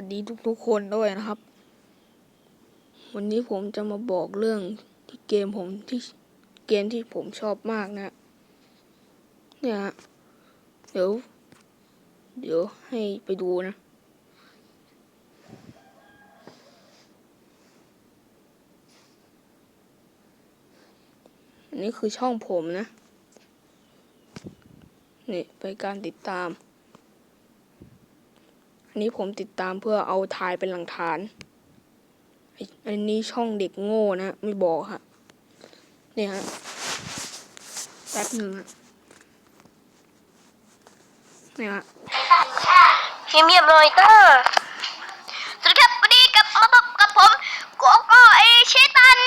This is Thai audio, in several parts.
วัสดีทุกๆคนด้วยนะครับ วันนี้ผมจะมาบอกเรื่องที่เกมผมที่เกมที่ผมชอบมากนะ เนี่ย เดี๋ยว เดี๋ยวให้ไปดูนะอันนี้คือช่องผมนะ นี่ไปการติดตาม นี้ผมติดตามเพื่อเอาถ่ายเป็นหลักฐาน อันนี้ช่องเด็กโง่นะไม่บอกฮะเนี่ยฮะแป๊บหนึ่งฮะเนี่ยฮะเงียบๆหน่อยเตอร์สวัสดีครับวันนี้กับมาพบกับผมโกโก้เอชิตัน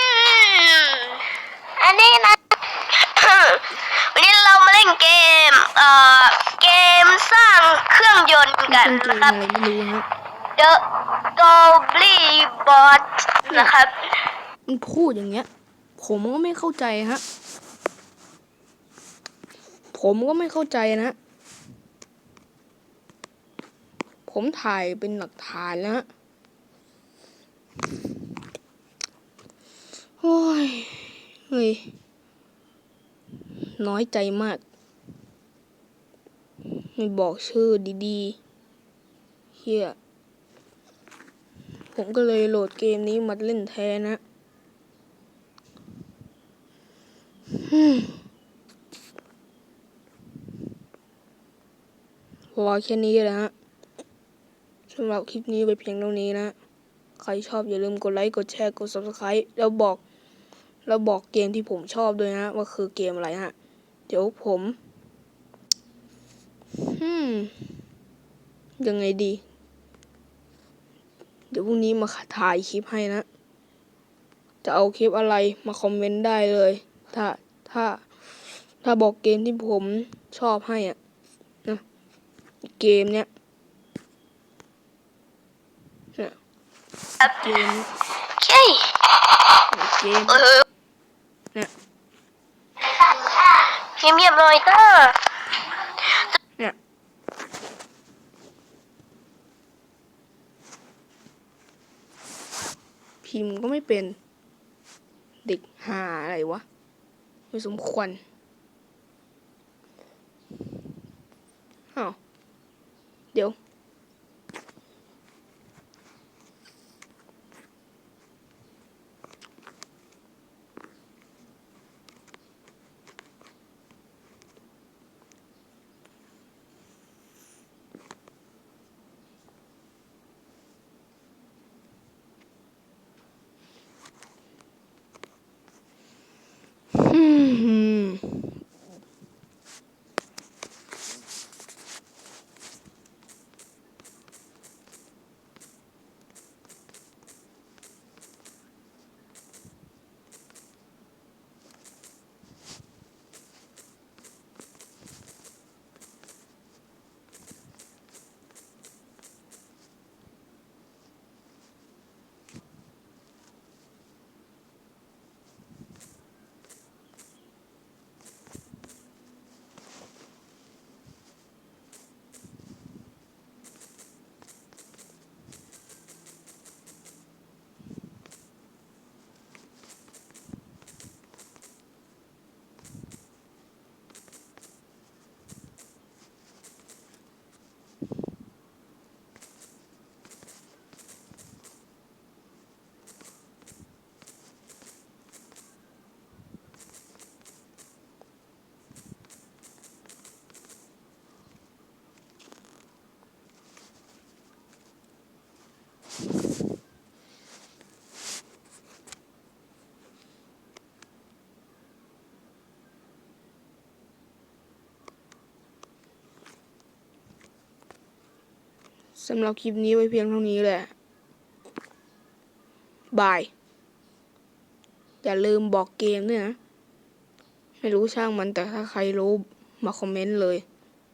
อันนี้นะ วันนี้เรามาเล่นเกม เอ่อ เกมสร้าง เครื่องยนต์กันเป็นเกมนะครับอะไรไม่รู้ฮะ The Goblin Bot นะครับ มันพูดอย่างเงี้ย ผมก็ไม่เข้าใจฮะ ผมก็ไม่เข้าใจนะ ผมถ่ายเป็นหลักฐานแล้วฮะโอ้ย เฮ้ย น้อยใจมาก ไม่บอกชื่อดีๆเฮียผมก็เลยโหลดเกมนี้มาเล่นแทนนะอืมพอแค่นี้แหละฮะสำหรับคลิปนี้ไปเพียงเท่านี้นะ ใครชอบอย่าลืมกดไลค์ กดแชร์ กด subscribe แล้วบอก แล้วบอกเกมที่ผมชอบด้วยนะ ว่าคือเกมอะไรฮะ เดี๋ยวผม ยังไงดี เดี๋ยวพรุ่งนี้มาถ่ายคลิปให้นะ จะเอาคลิปอะไรมาคอมเมนต์ได้เลย ถ้าถ้า ถ้าบอกเกมที่ผมชอบให้อะนะเกมเนี้ยเนี่ยเกมโอเคเกมเออเนี่ยเงียบๆหน่อยเตอร์ เนี่ย พิมพ์ก็ไม่เป็น เด็กหาอะไรวะ ไม่สมควรอ้าวเดี๋ยว สำหรับคลิปนี้ไว้เพียงเท่านี้แหละ บาย อย่าลืมบอกเกมด้วยนะ ไม่รู้ช่างมันแต่ถ้าใครรู้มาคอมเมนต์เลย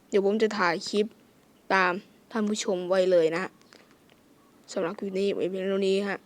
เดี๋ยวผมจะถ่ายคลิปตามท่านผู้ชมไว้เลยนะสำหรับคลิปนี้ไว้เพียงเท่านี้ฮะ